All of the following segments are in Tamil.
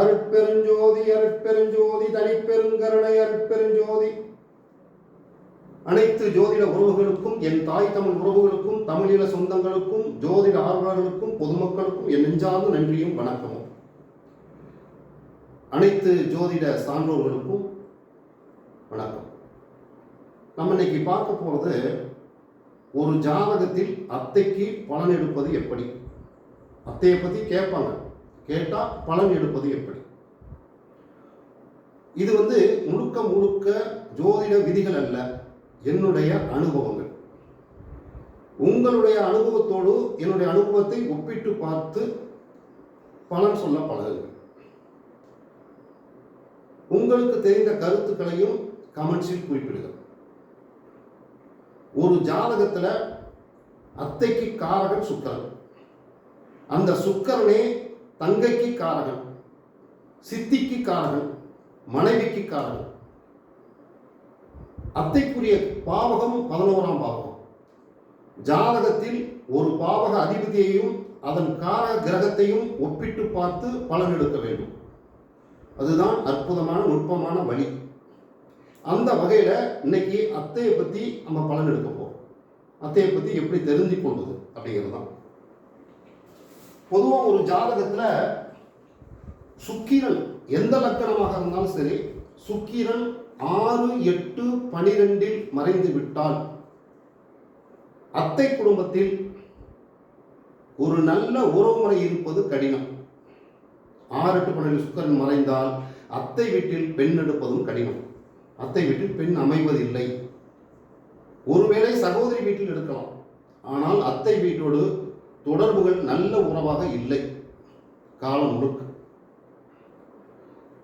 அருட்பெருஞ்சோதி அருட்பெருஞ்சோதி தனிப்பெருங்கருணை அருட்பெருஞ்சோதி. அனைத்து ஜோதிட உறவுகளுக்கும் என் தாய் தமிழ் உறவுகளுக்கும் தமிழீழ சொந்தங்களுக்கும் ஜோதிட ஆர்வலர்களுக்கும் பொதுமக்களுக்கும் என் நெஞ்சார்ந்த நன்றியும் வணக்கமும். அனைத்து ஜோதிட சான்றோர்களுக்கும் வணக்கம். நம்ம இன்னைக்கு பார்க்க போறது ஒரு ஜாதகத்தில் அத்தைக்கு பலன் எடுப்பது எப்படி? அத்தையை பற்றி கேட்பாங்க. கேட்டால் பலன் எடுப்பது எப்படி? இது வந்து முழுக்க முழுக்க ஜோதிட விதிகள் அல்ல என்னுடைய அனுபவங்கள். உங்களுடைய அனுபவத்தோடு என்னுடைய அனுபவத்தை ஒப்பிட்டு பார்த்து பலன் சொல்ல பழகுங்கள். உங்களுக்கு தெரிந்த கருத்துக்களையும் கமெண்ட்ஸில் குறிப்பிடுங்கள். ஒரு ஜாதகத்தில் அத்தைக்கு காரகன் சுக்கரன். அந்த சுக்கரனே தங்கைக்கு காரகன் சித்திக்கு காரகன் மனைவிக்கு காரகன். அத்தைக்குரிய பாவகம் பதினோராம் பாவகம். ஜாதகத்தில் ஒரு பாவக அதிபதியையும் அதன் காரக கிரகத்தையும் ஒப்பிட்டு பார்த்து பலன் எடுக்க வேண்டும். அதுதான் அற்புதமான நுட்பமான வழி. அந்த வகையில் இன்னைக்கு அத்தையை பற்றி நம்ம பலன் எடுக்க போகிறோம் அத்தையை பற்றி எப்படி தெரிஞ்சு கொள்வது அப்படிங்கிறது தான் பொதுவாக ஒரு ஜாதகத்தில் சுக்கிரன் எந்த லக்கணமாக இருந்தாலும் சரி சுக்கிரன் ஆறு எட்டு பனிரெண்டில் மறைந்து விட்டால் அத்தை குடும்பத்தில் ஒரு நல்ல உறவுமுறை இருப்பது கடினம். ஆறு எட்டு பன்னெண்டு சுக்கரன் மறைந்தால் அத்தை வீட்டில் பெண் எடுப்பதும் கடினம். அத்தை வீட்டில் பெண் அமைவதில்லை. ஒருவேளை சகோதரி வீட்டில் எடுக்கலாம். ஆனால் அத்தை வீட்டோடு தொடர்புகள் நல்ல உறவாக இல்லை. காலம் முழுக்க.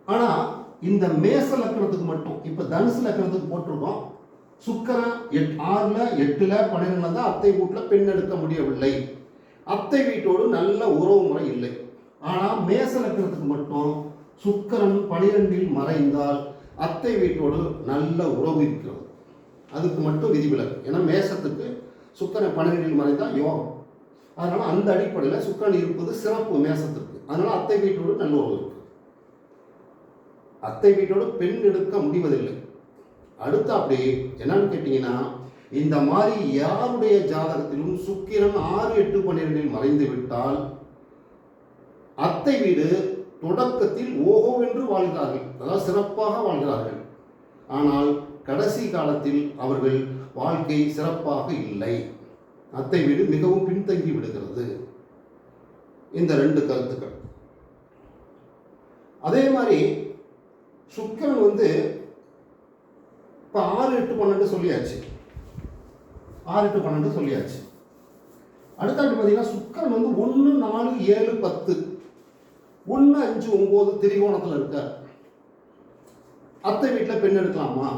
ஆனா இந்த மேச லக்கணத்துக்கு மட்டும் இப்ப தனுசு லக்கணத்துக்கு போட்டிருக்கோம். சுக்கரன் எட் ஆறுல எட்டுல பன்னிரெண்டுல தான் அத்தை வீட்டுல பெண் எடுக்க முடியவில்லை. அத்தை வீட்டோடு நல்ல உறவு முறை இல்லை. ஆனா மேச லக்கணத்துக்கு மட்டும் சுக்கரன் பனிரெண்டில் மறைந்தால் அத்தை வீட்டோடு நல்ல உறவு இருக்கிறது. அதுக்கு மட்டும் விதிவிலக்கு. ஏன்னா மேசத்துக்கு சுக்கரன் பன்னிரெண்டில் மறைந்தால் யோகம். அதனால் அந்த அடிப்படையில் சுக்கரன் இருப்பது சிறப்பு மேசத்திற்கு அதனால் அத்தை வீட்டோடு நல்ல உறவு இருக்கு. அத்தை வீட்டோடு பெண் எடுக்க முடிவதில்லை. அடுத்து அப்படி என்னன்னு கேட்டிங்கன்னா இந்த மாதிரி யாருடைய ஜாதகத்திலும் சுக்கிரன் ஆறு எட்டு பன்னிரெண்டில் மறைந்து விட்டால் அத்தை வீடு தொடக்கத்தில் ஓஹோவென்று வாழ்கிறார்கள். அதாவது சிறப்பாக வாழ்கிறார்கள். ஆனால் கடைசி காலத்தில் அவர்கள் வாழ்க்கை சிறப்பாக இல்லை. அத்தை வீடு மிகவும் பின்தங்கி விடுகிறது. இந்த ரெண்டு கருத்துக்கள். அதே மாதிரி சுக்கரன் வந்து இப்போ ஆறு எட்டு பன்னெண்டு சொல்லியாச்சு. ஆறு எட்டு பன்னெண்டு சொல்லியாச்சு. அடுத்தாண்டு பார்த்தீங்கன்னா சுக்கரன் வந்து ஒன்று நாலு ஏழு பத்து. ஒன்று அஞ்சு ஒம்பது திரிகோணத்தில் இருக்கார். அத்தை வீட்டில் பெண் எடுக்கலாமா?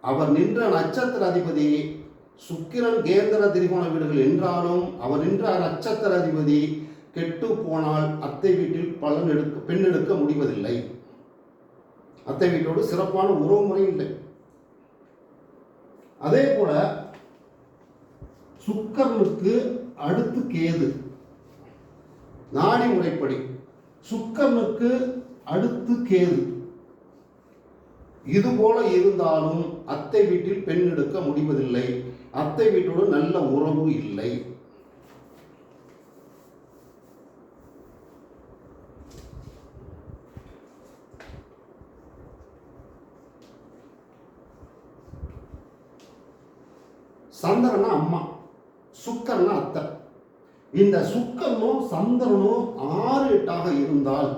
அவர் நின்ற நட்சத்திர அதிபதி சுக்கிரன் கேந்திர திரிகோண வீடுகள் என்றாலும் அவர் நின்ற நட்சத்திர அதிபதி. கெட்டு போனால் அத்தை வீட்டில் பலன் எடுக்க பெண் எடுக்க முடிவதில்லை. அத்தை வீட்டோடு சிறப்பான உறவு முறை இல்லை. அதே போல சுக்கரனுக்கு அடுத்து கேது. நாடி முறைப்படி சுக்கரனுக்கு அடுத்து கேது. இது போல இருந்தாலும் அத்தை வீட்டில் பெண் எடுக்க முடிவதில்லை. அத்தை வீட்டோடு நல்ல உறவு இல்லை. சந்திரனா அம்மா சுக்கரனா அத்தை. இந்த சுக்கரனும் சந்திரனும் ஆறு எட்டாக இருந்தால்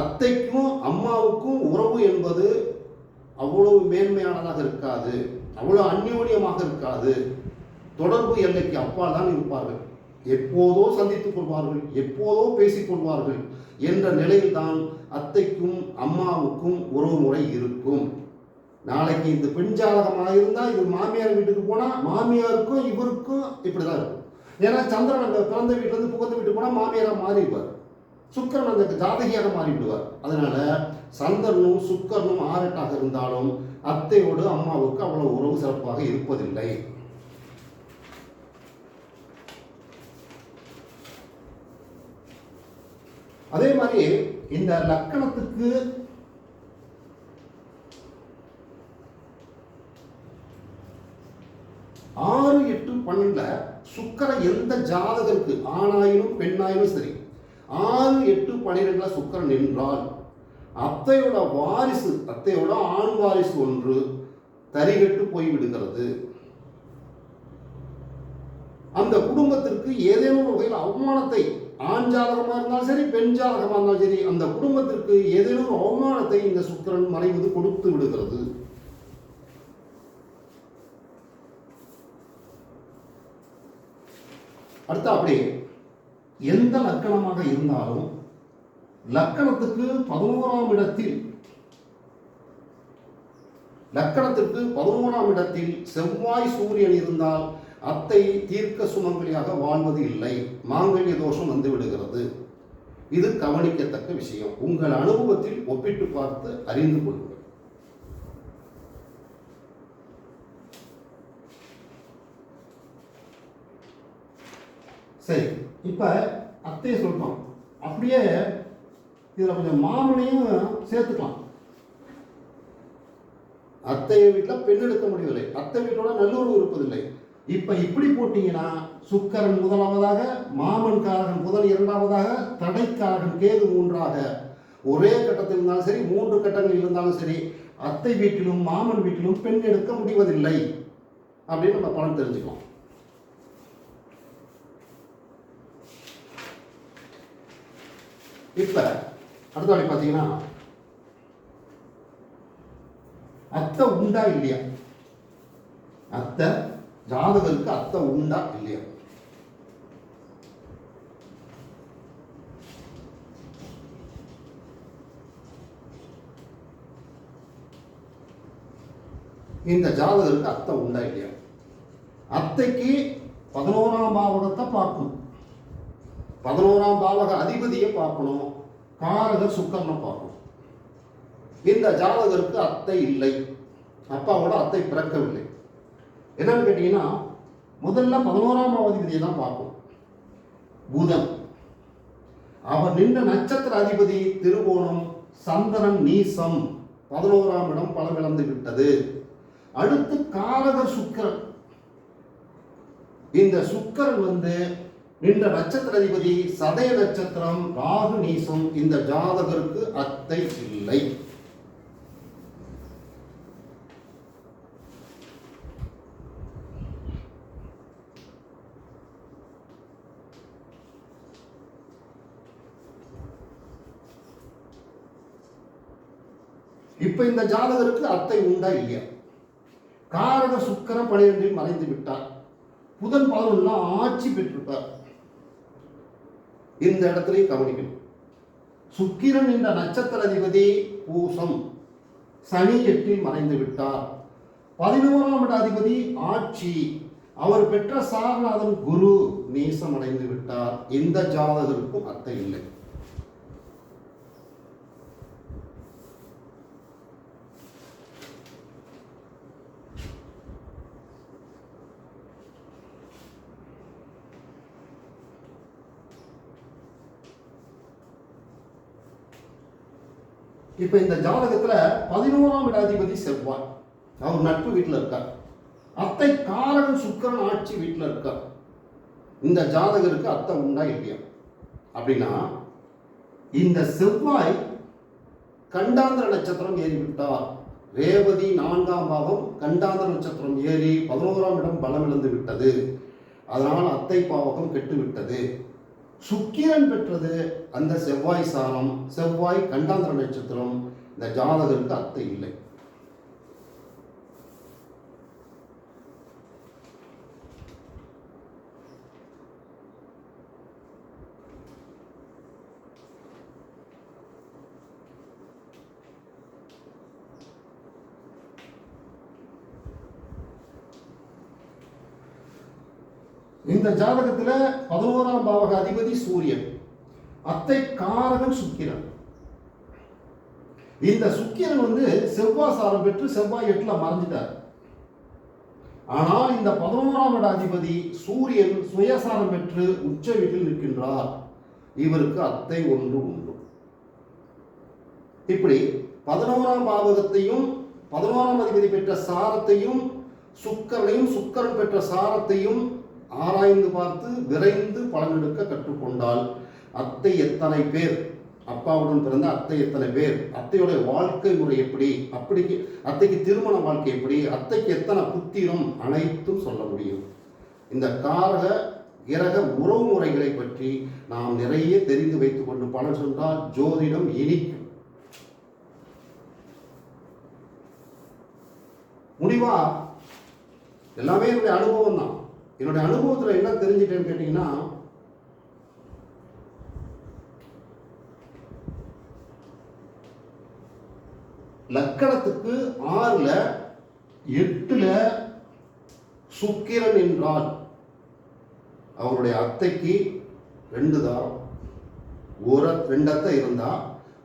அத்தைக்கும் அம்மாவுக்கும் உறவு என்பது அவ்வளவு மேன்மையானதாக இருக்காது. அவ்வளோ அந்யோன்யமாக இருக்காது. தொடர்பு எல்லைக்கு அப்பால் தான் இருப்பார்கள். எப்போதோ சந்தித்துக் கொள்வார்கள் எப்போதோ பேசிக் கொள்வார்கள் என்ற நிலையில்தான் அத்தைக்கும் அம்மாவுக்கும் உறவு முறை இருக்கும். நாளைக்கு இந்த பெண் ஜாதகமாக இருந்தால் இது மாமியார் வீட்டுக்கு போனால் மாமியாருக்கும் இவருக்கும் இப்படி தான் இருக்கும். ஏன்னா சந்திரன் அந்த பிறந்த வீட்டிலேருந்து புகுந்த வீட்டுக்கு போனால் மாமியாராக மாறிடுவார். சுக்கரன் அந்த ஜாதகியாக மாறிவிடுவார் அதனால சந்திரனும் சுக்கரனும் ஆரட்டாக இருந்தாலும் அத்தையோடு அம்மாவுக்கு அவ்வளவு உறவு சிறப்பாக இருப்பதில்லை. அதே மாதிரி இந்த லக்கணத்துக்கு ஆறு எட்டு பன்னெண்டுல சுக்கர எந்த ஜாதகருக்கு ஆணாயினும் பெண்ணாயினும் சரி ஆறு எட்டு பன்னிரெண்டுல சுக்கரன் என்றால் அத்தையோட வாரிசு அத்தையோட ஆண் வாரிசு ஒன்று தரிகட்டு போய்விடுகிறது. அந்த குடும்பத்திற்கு ஏதேனும் வகையில் அவமானத்தை ஆண் ஜாதகமாக இருந்தாலும் சரி பெண் ஜாதகமாக இருந்தாலும் சரி அந்த குடும்பத்திற்கு ஏதேனும் அவமானத்தை இந்த சுக்கரன் மறைவது கொடுத்து விடுகிறது. அடுத்து அப்படியே எந்த லக்கணமாக இருந்தாலும் லக்கணத்துக்கு பதினோராம் இடத்தில் லக்கணத்திற்கு பதினோராம் இடத்தில் செவ்வாய் சூரியன் இருந்தால் அத்தை தீர்க்க சுமங்கலியாக வாழ்வது இல்லை. மாங்கல்ய தோஷம் வந்து விடுகிறது. இது கவனிக்கத்தக்க விஷயம். உங்கள் அனுபவத்தில் ஒப்பிட்டு பார்த்து அறிந்து கொள்ளுங்கள். சரி இப்ப அத்தையை சொல்றோம். அப்படியே இதில் கொஞ்சம் மாமனையும் சேர்த்துக்கலாம். அத்தை வீட்டில் பெண் எடுக்க முடியவில்லை. அத்தை வீட்டோட நல்லுறவு இருப்பதில்லை. இப்போ இப்படி போட்டீங்கன்னா சுக்கரன் முதலாவதாக மாமன் காரகன் புதன் இரண்டாவதாக தடைக்காரகன் கேது மூன்றாக. ஒரே கட்டத்தில் இருந்தாலும் சரி மூன்று கட்டங்கள் இருந்தாலும் சரி அத்தை வீட்டிலும் மாமன் வீட்டிலும் பெண் எடுக்க முடிவதில்லை. அப்படின்னு நம்ம பலன் தெரிஞ்சுக்கலாம். இப்போ அடுத்த வாட்டி பார்த்தீங்கன்னா அத்தை உண்டா இல்லையா? அத்தை ஜாதகருக்கு அத்தை உண்டா இல்லையா? இந்த ஜாதகருக்கு அத்தை உண்டா இல்லையா? அத்தைக்கு பதினோராம் பாவகத்தை பார்க்கணும். பதினோராம் பாவக அதிபதியை பார்க்கணும். காரக சுக்கரனை பார்க்கணும். இந்த ஜாதகருக்கு அத்தை இல்லை. அப்பாவோட அத்தை பிறக்கவில்லை. என்னன்னு கேட்டீங்கன்னா முதல்ல பதினோராம் விதியை தான் பார்ப்போம். புதன். அவர் நின்ற நட்சத்திர அதிபதி திருவோணம் சந்திரன் நீசம். பதினோராம் இடம் பல விளந்து விட்டது. அடுத்து காரக சுக்கரன். இந்த சுக்கரன் வந்து நின்ற நட்சத்திர அதிபதி சதய நட்சத்திரம் ராகு நீசம் இந்த ஜாதகருக்கு அத்தை இல்லை. இப்ப இந்த ஜாதகருக்கு அத்தை உண்டா இல்லையா? காரண சுக்கர பனிரெண்டில் மறைந்து விட்டார். புதன் பதினொன்னா ஆட்சி பெற்றிருப்பார். இந்த இடத்துலையும் கவனிக்கணும். சுக்கிரன் என்ற நட்சத்திர அதிபதி பூசம். சனி எட்டில் மறைந்து விட்டார். பதினோராம் இட அதிபதி ஆட்சி. அவர் பெற்ற சாரநாதன் குரு நேசம் அடைந்து விட்டார். எந்த ஜாதகருக்கும் அர்த்தம் இல்லை. இப்போ இந்த ஜாதகத்தில் பதினோராம் இடாதிபதி செவ்வாய். அவர் நட்பு வீட்டில் இருக்கார். அத்தை காரகன் சுக்கரன் ஆட்சி வீட்டில் இருக்கார். இந்த ஜாதகருக்கு அத்தை உண்டா இல்லையா? அப்படின்னா இந்த செவ்வாய் கண்டாந்திர நட்சத்திரம் ஏறிவிட்டார் ரேவதி நான்காம் பாவம் கண்டாந்திர நட்சத்திரம் ஏறி பதினோராம் இடம் பலம் இழந்து விட்டது. அதனால் அத்தை பாவகம் கெட்டு விட்டது சுக்கிரன் பெற்றது அந்த செவ்வாய் சாரம் செவ்வாய் கண்டாந்திர நட்சத்திரம். இந்த ஜாதகருக்கு அத்தை இல்லை. இந்த ஜாதகத்துல பதினோராம் பாவக அதிபதி சூரியன். அத்தை காரகன் சுக்கிரன். இந்த சுக்கிரன் வந்து செவ்வாய் சாரம் பெற்று செவ்வாய் எட்டுல மறைஞ்சிட்டார். ஆனால் இந்த பதினோராம் இட அதிபதி சூரியன் சுயசாரம் பெற்று உச்ச வீட்டில் இருக்கின்றார் இவருக்கு அத்தை ஒன்று உண்டு. இப்படி பதினோராம் பாவகத்தையும் பதினோராம் அதிபதி பெற்ற சாரத்தையும் சுக்கரனையும் சுக்கரன் பெற்ற சாரத்தையும் ஆராய்ந்து பார்த்து விரைந்து பலனெடுக்க கற்றுக்கொண்டால் அத்தை எத்தனை பேர்? அப்பாவுடன் பிறந்த அத்தை எத்தனை பேர்? அத்தையுடைய வாழ்க்கை முறை எப்படி? அப்படிக்கு அத்தைக்கு திருமண வாழ்க்கை எப்படி? அத்தைக்கு எத்தனை புத்திரம்? அனைத்தும் சொல்ல முடியும். இந்த காரக கிரக உறவு முறைகளை பற்றி நாம் நிறைய தெரிந்து வைத்துக் கொண்டு பலன் சொன்னால் ஜோதிடம் இனிக்கும். முடிவா? எல்லாமே என்னுடைய அனுபவம் தான் என்னுடைய அனுபவத்தில் என்ன தெரிஞ்சுட்டேன்னு கேட்டிங்கன்னா லக்கணத்துக்கு ஆறுல எட்டுல சுக்கிரன் என்றால் அவருடைய அத்தைக்கு ரெண்டு தாரம். ஒரு ரெண்டு அத்தை இருந்தா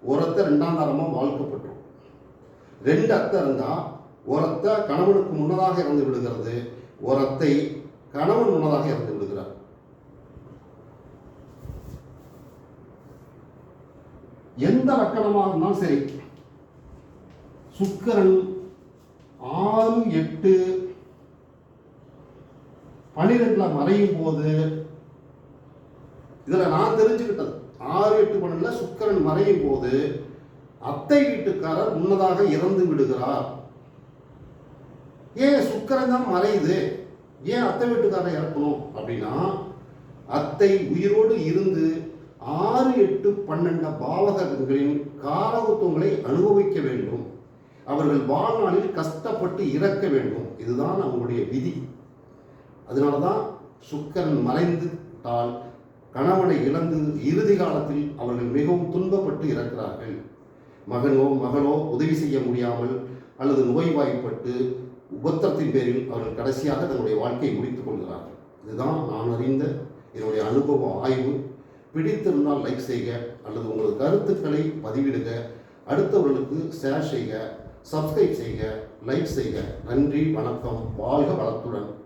ஒரு அத்தை ரெண்டாம் தாரமாக வாழ்க்கப்பட்டோம் ரெண்டு அத்தை இருந்தா ஒரு அத்தை கணவனுக்கு முன்னதாக இறந்து விடுகிறது. ஒரு அத்தை கணவன் முன்னதாக இறந்து விடுகிறார். எந்த லக்கணமாக இருந்தாலும் சரி சுக்கரன் ஆறு எட்டு பன்னிரெண்டுல மறையும் போது இதுல நான் தெரிஞ்சுக்கிட்டது. ஆறு எட்டு பன்னெண்டில் சுக்கரன் மறையும் போது அத்தை வீட்டுக்காரர் முன்னதாக இறந்து விடுகிறார். ஏன்? சுக்கரன் தான் மறையுது. ஏன் அத்தை வீட்டுக்காரரை இறக்கணும் அப்படின்னா அத்தை உயிரோடு இருந்து ஆறு எட்டு பன்னெண்டு பாவகங்களின் காலகத்துவங்களை அனுபவிக்க வேண்டும். அவர்கள் வாழ்நாளில் கஷ்டப்பட்டு இறக்க வேண்டும். இதுதான் அவங்களுடைய விதி. அதனால தான் சுக்கரன் மறைந்துட்டால் கணவனை இழந்து இறுதி காலத்தில் அவர்கள் மிகவும் துன்பப்பட்டு இறக்கிறார்கள். மகனோ மகளோ உதவி செய்ய முடியாமல் அல்லது நோய்வாய்ப்பட்டு உபத்திரத்தின் பேரில் அவர்கள் கடைசியாக தன்னுடைய வாழ்க்கையை முடித்துக் கொள்கிறார்கள். இதுதான் நான் அறிந்த என்னுடைய அனுபவ ஆய்வு. பிடித்திருந்தால் லைக் செய்க அல்லது உங்களது கருத்துக்களை பதிவிடுக. அடுத்தவர்களுக்கு ஷேர் செய்க சப்ஸ்கிரைப் செய்க லைக் செய்க. நன்றி வணக்கம். வாழ்க வளத்துடன்.